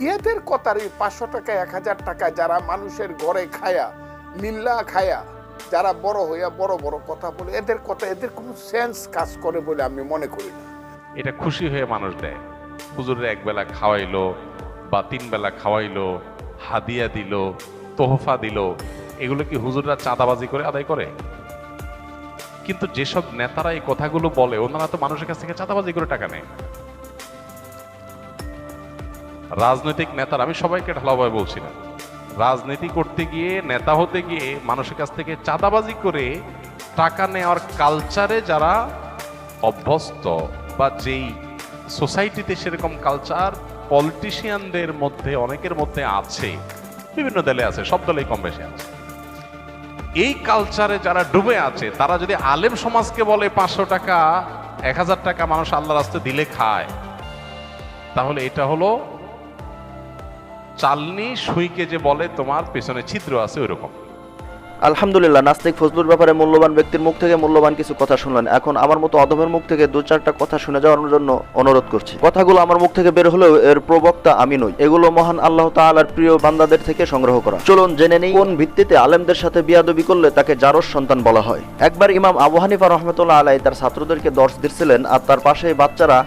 এদের কথার এই পাঁচশো টাকা, এক হাজার টাকা যারা মানুষের ঘরে খায়া লিল্লা খায়া, যারা বড় হইয়া বড় বড় কথা বলে, এদের কথা, এদের কোনো সেন্স কাজ করে বলে আমি মনে করি না। এটা খুশি হয়ে মানুষ দেয়। হুজুরের একবেলা খাওয়াইলো বা তিন বেলা খাওয়াইলো, হাদিয়া দিল, তোহফা দিল, এগুলো কি হুজুররা চাঁদাবাজি করে আদায় করে? কিন্তু যেসব নেতারা এই কথাগুলো বলে, ওনারা তো মানুষের কাছ থেকে চাঁদাবাজি করে টাকা নেয়। রাজনৈতিক নেতারা, আমি সবাইকে ঢালাভাবে বলছি না। রাজনীতি করতে গিয়ে, নেতা হতে গিয়ে মানুষের কাছ থেকে চাঁদাবাজি করে টাকা নেওয়ার কালচারে যারা অভ্যস্ত বা যেই সোসাইটিতে সেরকম কালচার পলিটিশিয়ানদের মধ্যে, অনেকের মধ্যে আছে, বিভিন্ন দলে আছে, সব দলেই কম বেশি আছে। এই কালচারে যারা ডুবে আছে, তারা যদি আলেম সমাজকে বলে পাঁচশো টাকা, এক হাজার টাকা মানুষ আল্লাহ রাস্তে দিলে খায়, তাহলে এটা হলো চালনি সুইকে যে বলে, তোমার পেছনে ছিদ্র আছে ওই রকম আলহামদুলিল্লাহ, নাস্তিক ফজলুর ব্যাপারে মূল্যবান ব্যক্তির মুখ থেকে মূল্যবান কিছু কথা শুনলেন। এখন আমার মতো অধমের মুখ থেকে দু চারটা কথা শুনে যাওয়ার জন্য অনুরোধ করছি। কথাগুলো আমার মুখ থেকে বের হলেও এর প্রবক্তা আমি নই। এগুলো মহান আল্লাহ তাআলার প্রিয় বান্দাদের থেকে সংগ্রহ করা। চলুন জেনে নেই কোন ভিত্তিতে আলেমদের সাথে বিয়াদবি করলে তাকে জারস সন্তান বলা হয়। একবার ইমাম আবু হানিফা রহমতুল্লাহ আলাই তার ছাত্রদেরকে দর্শ দিচ্ছিলেন আর তার পাশে বাচ্চারা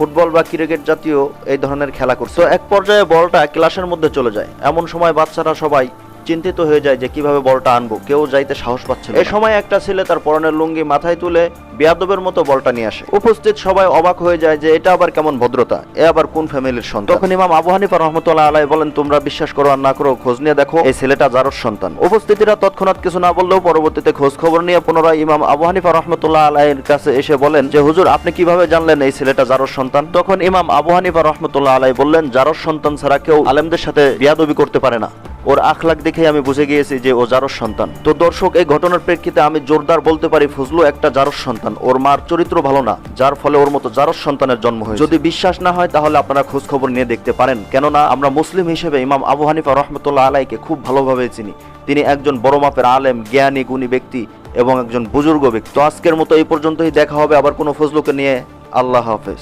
ফুটবল বা ক্রিকেট জাতীয় এই ধরনের খেলা করছে। এক পর্যায়ে বলটা ক্লাসের মধ্যে চলে যায়। এমন সময় বাচ্চারা সবাই চিন্তিত হয়ে যায় যে কীভাবে বলটা আনব। কেউ যাইতে সাহস পাচ্ছে। এই সময় একটা ছেলে তার পরনের লুঙ্গি মাথায় তুলে বিয়াদবের মতো বলটা নিয়ে আসে। উপস্থিত সবাই অবাক হয়ে যায় যে এটা আবার কেমন ভদ্রতা। এ আবার কোন ফ্যামিলির সন্তান? তখন ইমাম আবু হানিফা রহমতুল্লাহ আলাই বলেন তোমরা বিশ্বাস করো আর না করো খোঁজ নিয়ে দেখো এই ছেলেটা জারস সন্তান। উপস্থিতিরা তৎক্ষণাৎ কিছু না বললেও পরবর্তীতে খোঁজ খবর নিয়ে পুনরায় ইমাম আবু হানিফা রহমতুল্লাহ আলাইয়ের কাছে এসে বলেন যে হুজুর আপনি কীভাবে জানলেন এই ছেলেটা জারস সন্তান? তখন ইমাম আবু হানিফা রহমতুল্লাহ আলাই বললেন জারস সন্তান ছাড়া কেউ আলেমদের সাথে বিয়াদবি করতে পারে না। ওর আখলাক দেখে আমি বুঝে গিয়েছি যে ও জারস সন্তান। তো দর্শক, এই ঘটনার প্রেক্ষিতে আমি জোরদার বলতে পারি, ফজলু একটা জারস সন্তান। ওর মার চরিত্র ভালো না, যার ফলে ওর মতো জারস সন্তানের জন্ম হয়েছে। যদি বিশ্বাস না হয়, তাহলে আপনারা খোঁজ খবর নিয়ে দেখতে পারেন। কেননা, আমরা মুসলিম হিসেবে ইমাম আবু হানিফা রহমতুল্লাহ আলাইকে খুব ভালোভাবে চিনি। তিনি একজন বড় মাপের আলেম, জ্ঞানী, গুণী ব্যক্তি এবং একজন বুজুর্গ ব্যক্তি। তো আজকের মতো এই পর্যন্তই দেখা হবে। আবার কোনো ফজলুকে নিয়ে আল্লাহ হাফেজ।